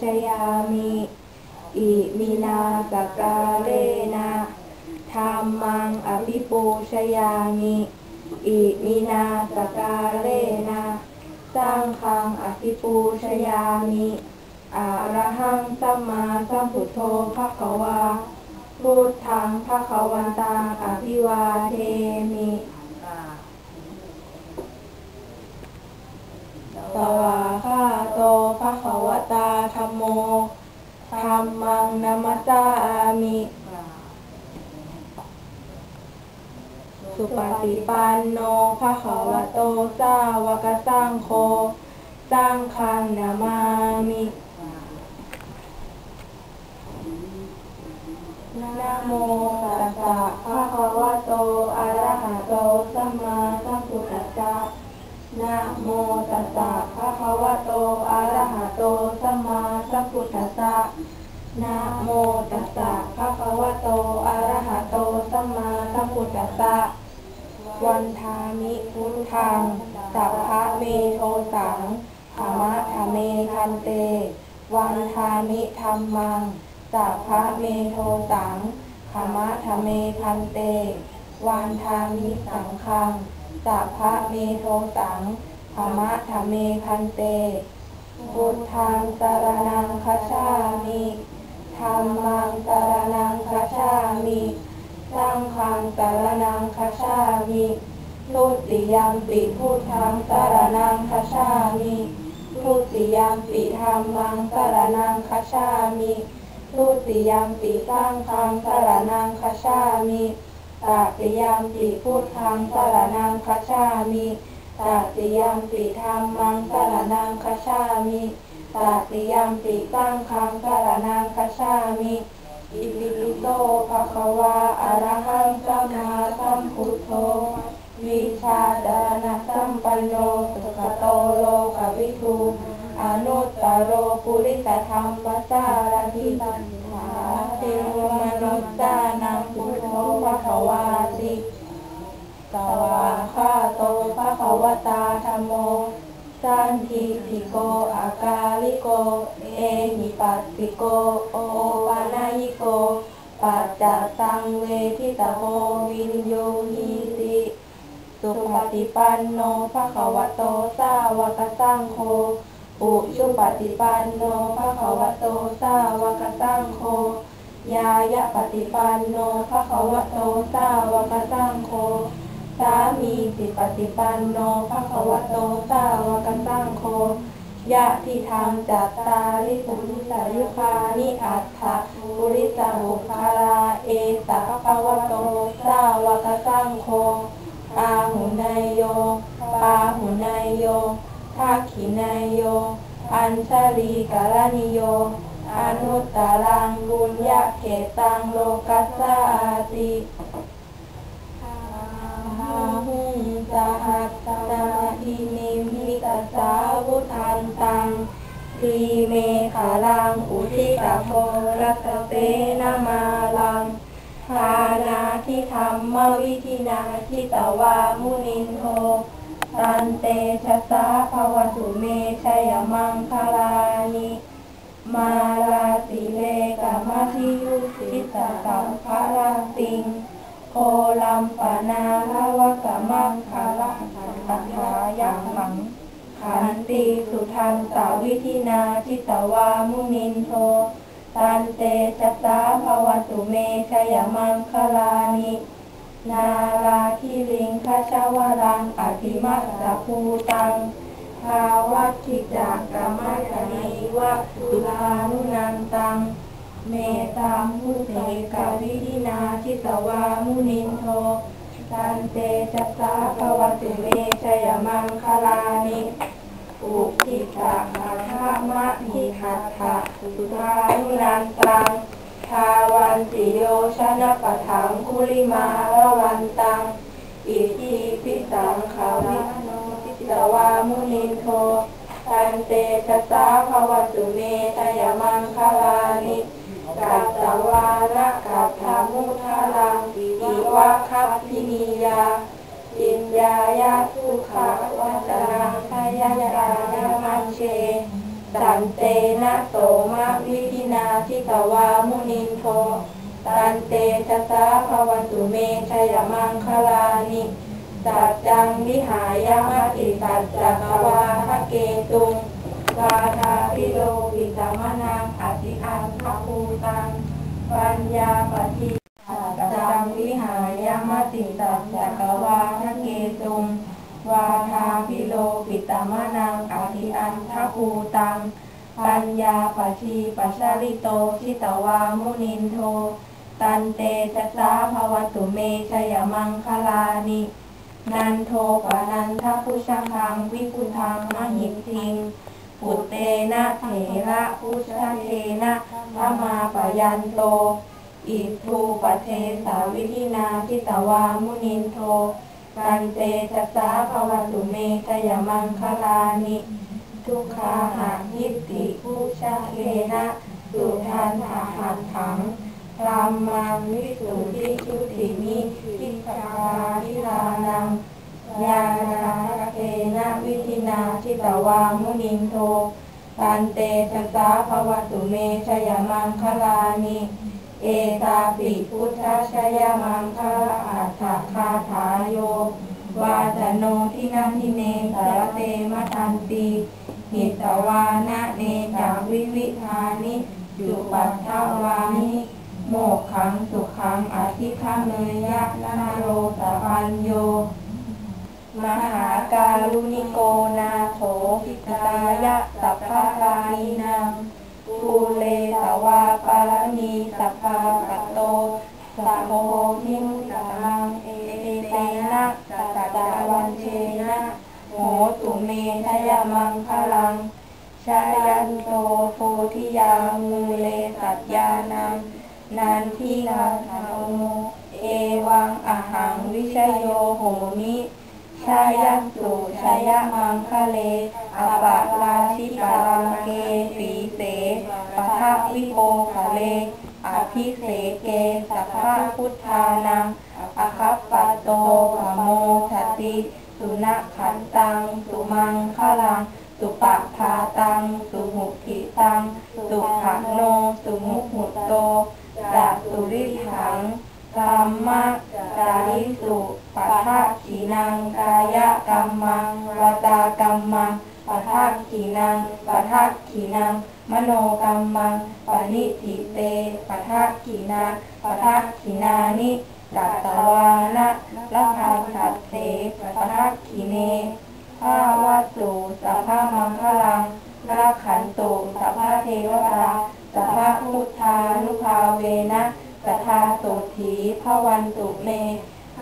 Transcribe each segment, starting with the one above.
ชยามิอิมินาสกาเลนะธรรมังอภิปูชยามิอิมินาสกาเลนะสังฆังอภิปูชยามิอะระหังสัมมาสัมพุทโธภะคะวาพุทธังภะคะวันตังอภิวาเทมิสวาคาโตภะคะว ตาธัมโมธัมมังนัมสสามิสุปฏิปันโนภะคะวะโตสาวกสังโฆสังฆังนามามินะโมตัสสะภะคะวะโต อะระหะโต สัมมาสัมพุทธัสสะนะโมตัสสะภะคะวะโต อะระหะโต สัสสะนะโมตัสสะภะคะวะโตอะระหะโตสัมมาสัมพุทธัสสะวันทามิพุทธังสัพพะเมโทสังขามะทเมทันเต วันทามิธรรมังสัพพะเมโทสังขามะทเมทันเต วันทามิสังฆังสัพพะเมโทสังขามะทเมพันเต พุทธังสรนังคชามิธรรมังสรนังคชามิสังฆังสรนังคชามิทุติยมปิพุทธังสรนังคชามิทุติยมปิธรรมังสรนังคชามิทุติยมปิสังฆังสรนังคชามิตติยมปิพุทธังสรนังคชามิ ตติยมปิธรรมังสรนังคชามิตติยมปิสังฆังสรนังคชามิอิติปิโตภะคะวาอะระหังสัมมาสัมพุทโธวิชาดานะสัมปันโนสุขโตโลกวิทูอนุตตโรปุริสธรรมปสารทิปัญหาเทวมนุษย์านังพุทโธภะคะวาติ สวาคาโตภะคะวตาธัมโม สันทิติโกอากาลิโก เอหิปัสสิโก โอปานายิโก ปัจจตังเวทิตาโมวินโยหิติสุปฏิปันโนภะคะวะโตสาวกสังโฆอุชุปฏิปันโนภะคะวะโตสาวกสังโฆยายะปฏิปันโนภะคะวะโตสาวกสังโฆ สามีสิปฏิปันโนภะคะวะโตสาวกสังโฆยะทิธรรมจัตตาริปุริสายุคานิอัตถะปุริสบุคาราเอสะภะควะโตสาวกสังโฆอาหุนายโยปาหุนายโยทักขินายโย อัญชลีกาลนิโย อนุตตรังบุญญาเขตังโลกัสสาติ ท อาหุง สหัสสนาอินิมิตสาวุธันตังทีเมขาลังอุทิตโพรัตเตนะมาลังทานาทิธรรมวิธินาทิตวามุนินโทตันเตชะสาภวตุเมชยมังคลานิมาลาติเลกามาทิยุสิตากัมภะราติง โคลัมปนาลาวกามังคาลังตัทายะมัง ขันติสุทันตาวิธินาทิตวามุนินโท ตันเตชะสาภวตุเมชยมังคลานินาลาคิลิงคชาวรังอธิมัสสะภูตังภาวัติจากรรมคณีวะสุลานุนันตัง เมตามุเตกาวิธินาทิตวามุนินโทตันเตจัสสาภวตุเมชยมังคลานิอุทิตามาธามะหิหัตถะสุทานุนันตังทาวันติโยชนะปะถังคุลิมาละวันตัง อิทิปิสังขาวิโนติตวามุนินโทตันเตชะสาภวตุเมตยมังคลานิ กัตตวานะกัตถามุทาลังอิวะคัพพินียาอินยายาสุขาวัจนังทายายายามันเชสันเตนะโสมะวิธินาทิตวามุนินโทตันเตชะสาภวันตุเมชยมังคลานิสัจจังวิหายามติสัจจกวาทะเกตุง วาทาพิโลวิตามนังอธิอันทภูตังปัญญาปฏิสัจจังวิหายามติสัจจกวาทเกตุงวาทาพิโลปิตามนังอธิอันทภูตัง ปัญญาปชีปัชาริโตชิตวามุนินโท ตันเตชะสาภวตุเมชยมังคลานิ นันโทปานันทพุชคังวิพุทังมหิทิง ปุตเตนะเถระพุชเทนะธรรมาปยันโต อิทูปเทสาวิธินาทิตวามุนินโทกันเตชะสาภวตุเมชยมังคลานิ ทุกขาหานิติพุชเทนะสุทันหาหันถังพรามังวิสุทธิชุติมิทิคาทิรานัง ญาณาเทนะวิธินาทิตวามุนินโทปันเตชะสาภวตุเมชยมังคลานิเอตาปิพุทธชยมังคลาอัฏฐคาถาโยวาจโนทินันทิเนสารเตมะทันติหิตวานะเนจังวิวิธานิจุปัฏฐวานิโมกขังสุขังอธิขังเนยยะนาโรสะปัญโย มหาการุณิโกนาโถพิตายะสัพพะกานินังภูเลสวาปารณีสัพพะกตโตสัมโมทิมุตตังเอเตนะสัจจวันเชนะโหตุเมทยมังคลังชายันโตโพธิยามูเลสัจญานังนันทิลาธาโมเอวังอหังวิชโยโหมิ ชายันตุชายมังคะเลอปะลาชิปารังเกปีเสปะทะวิโปคะเลอภิเสเกสัพพะพุทธานังอคัปปะโตปโมทติสุนัขขันตังสุมังคะลังสุปะพาตังสุหุทิตังสุขังโนสุมุหุตโตดาสุริถังกรรมะกาลิสุ ปัทะขีนังกายกรรมังวาจากรรมังปัทะขีนังปัทะขีนัง มโนกรรมังปณิทิเตปัทะขีนาปัทะขีนานิกัตตวานะละพังสัตเสปัทะขีเนภาวัตุสัพพมังคลังราขันตุสัพพเทวตาสัพพพุทธานุภาเวนะสัทธาตุถีพระวันตุเม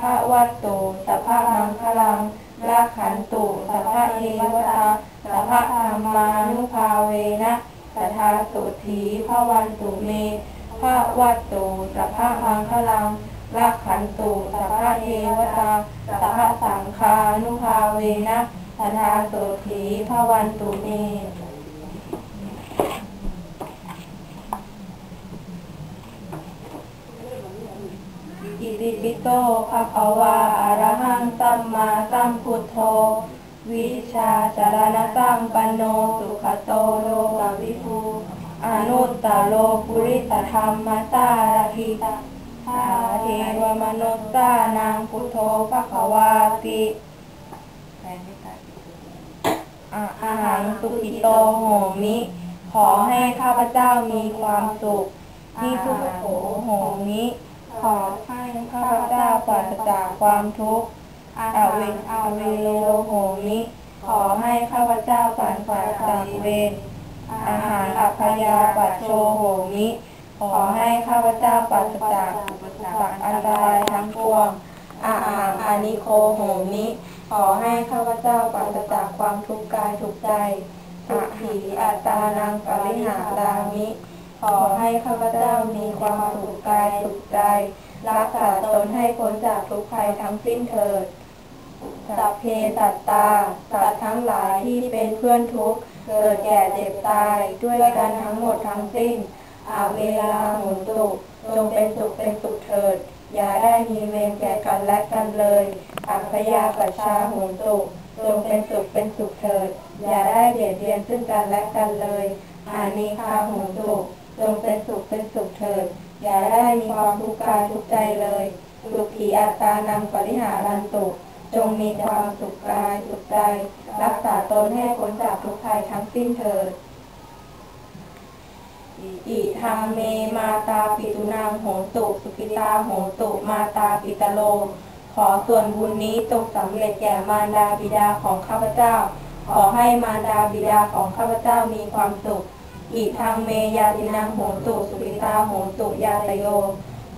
ภาวัตตุสัพพะมังคลังราขันตุสัพพะเทวตาสัพพะธรรมานุภาเวนะสัทธาตุถีพระวันตุเมภาวัตตุสัพพะมังคลังรักขันตุสัพพะเทวตาสัพพะสังฆานุภาเวนะธนาโสถีพระวันตุเม อิติ ปิโตภะคะวาอะระหังสัมมาสัมพุทโธ วิชาจารณสัมปันโนสุขโตโลกวิภูอนุตตโลปุริสธรรมสารทิตาทาเทวมนุสสานังพุทโธภะคะวาติอาหังสุขิโตโหมิ ขอให้ข้าพเจ้ามีความสุขที่ทุกโขโหมิ ขอให้ข้าพเจ้าปราศจากความทุกข์อาเวนอาเวโลโหมิขอให้ข้าพเจ้าปราศจากเวรอาหารอัพยาปัจโชโหมิขอให้ข้าพเจ้าปราศจากอุปสรรคอันตรายทั้งปวงอาหังอานิโคโหมิขอให้ข้าพเจ้าปราศจากความทุกข์กายทุกใจอะหิอัตตานังปริหารามิ ขอให้ข้าพเจ้ามีความสุขกายสุขใจ รักษาตนให้พ้นจากทุกภัยทั้งสิ้นเถิดสัพเพสัตตา สัตว์ทั้งหลายที่เป็นเพื่อนทุกข์ เกิดแก่เจ็บตายด้วยกันทั้งหมดทั้งสิ้น อาเวลาหมุนตุกจงเป็นสุขเป็นสุขเถิด อย่าได้มีเวรแก่กันและกันเลยอัพยาปัชชาหมุนตุกจงเป็นสุขเป็นสุขเถิด อย่าได้เบียดเบียนซึ่งกันและกันเลยอานิคาหมุนตุก จงเป็นสุขเป็นสุขเถิด อย่าได้มีความทุกข์กายทุกใจเลยสุขีอัตตานังปริหารันตุ จงมีความสุขกายสุขใจ รักษาตนให้พ้นจากทุกภัยทั้งสิ้นเถิดอิทาเมมาตาปิตุนางโหตุสุขิตาโหตุมาตาปิตโล ขอส่วนบุญนี้จงสำเร็จแก่มารดาบิดาของข้าพเจ้า ขอให้มารดาบิดาของข้าพเจ้ามีความสุข อิทางเมยาตินางโหตุสุขิตาโหตุยาตโย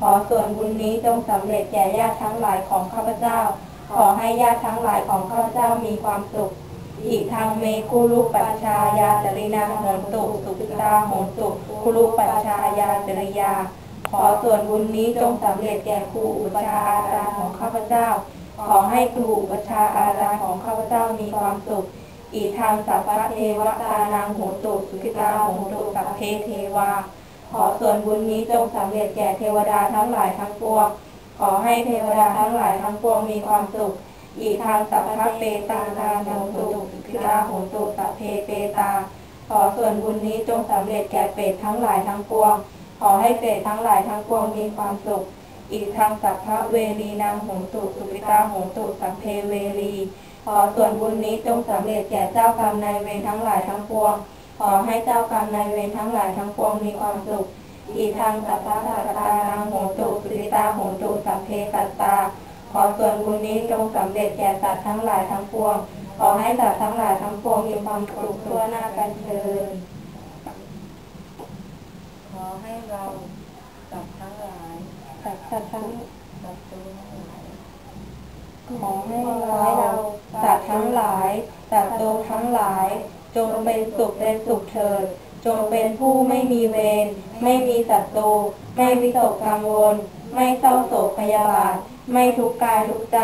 ขอส่วนบุญนี้จงสำเร็จแก่ญาติทั้งหลายของข้าพเจ้า ขอให้ญาติทั้งหลายของข้าพเจ้ามีความสุขอีกทางเมคุลุปัชชายาจรินาโหตุสุขิตาโหตุคุลุปัชชายาจริยา ขอส่วนบุญนี้จงสำเร็จแก่ครูอุปชาอาจารย์ของข้าพเจ้า ขอให้ครูอุปชาอาจารย์ของข้าพเจ้ามีความสุข อีกทางสัพพะเทวตานางโหตุสุขิตาโหตุสัพเพเทวา ขอส่วนบุญนี้จงสำเร็จแก่เทวดาทั้งหลายทั้งปวง ขอให้เทวดาทั้งหลายทั้งปวงมีความสุขอีทางสัพพะเปตานาโหตุสุขิตาโหตุสัพเพเปตา ขอส่วนบุญนี้จงสำเร็จแก่เปรตทั้งหลายทั้งปวง ขอให้เปรตทั้งหลายทั้งปวงมีความสุขอีทางสัพพะเวรีนางโหตุสุขิตาโหตุสัพเพเวรี ขอส่วนบุญนี้จงสำเร็จแก่เจ้ากรรมนายเวรทั้งหลายทั้งปวง ขอให้เจ้ากรรมนายเวรทั้งหลายทั้งปวงมีความสุขอีกทางสัพพะสัตตานางโหตุสุขิตาโหตุสัพเพสัตตา ขอส่วนบุญนี้จงสำเร็จแก่สัตว์ทั้งหลายทั้งปวง ขอให้สัตว์ทั้งหลายทั้งปวงมีความสุขทั่วหน้ากันเถิดขอให้เราสัตว์ทั้งหลายสัตว์ทั้งสัตว์ตัวทั้งหลาย ขอให้เราสัตว์ทั้งหลายสัตว์โตทั้งหลาย จงเป็นสุขเป็นสุขเถิด จงเป็นผู้ไม่มีเวรไม่มีศัตรูไม่วิตกกังวล ไม่เศร้าโศกพยาบาท ไม่ทุกข์กายทุกใจ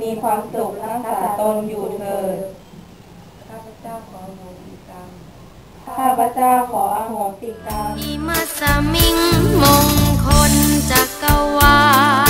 มีความสุขรักษาตนอยู่เถิดข้าพเจ้าขอโหติกรรมข้าพเจ้าขออโหสิกรรมมีมาสมิงมงคลจักรวาล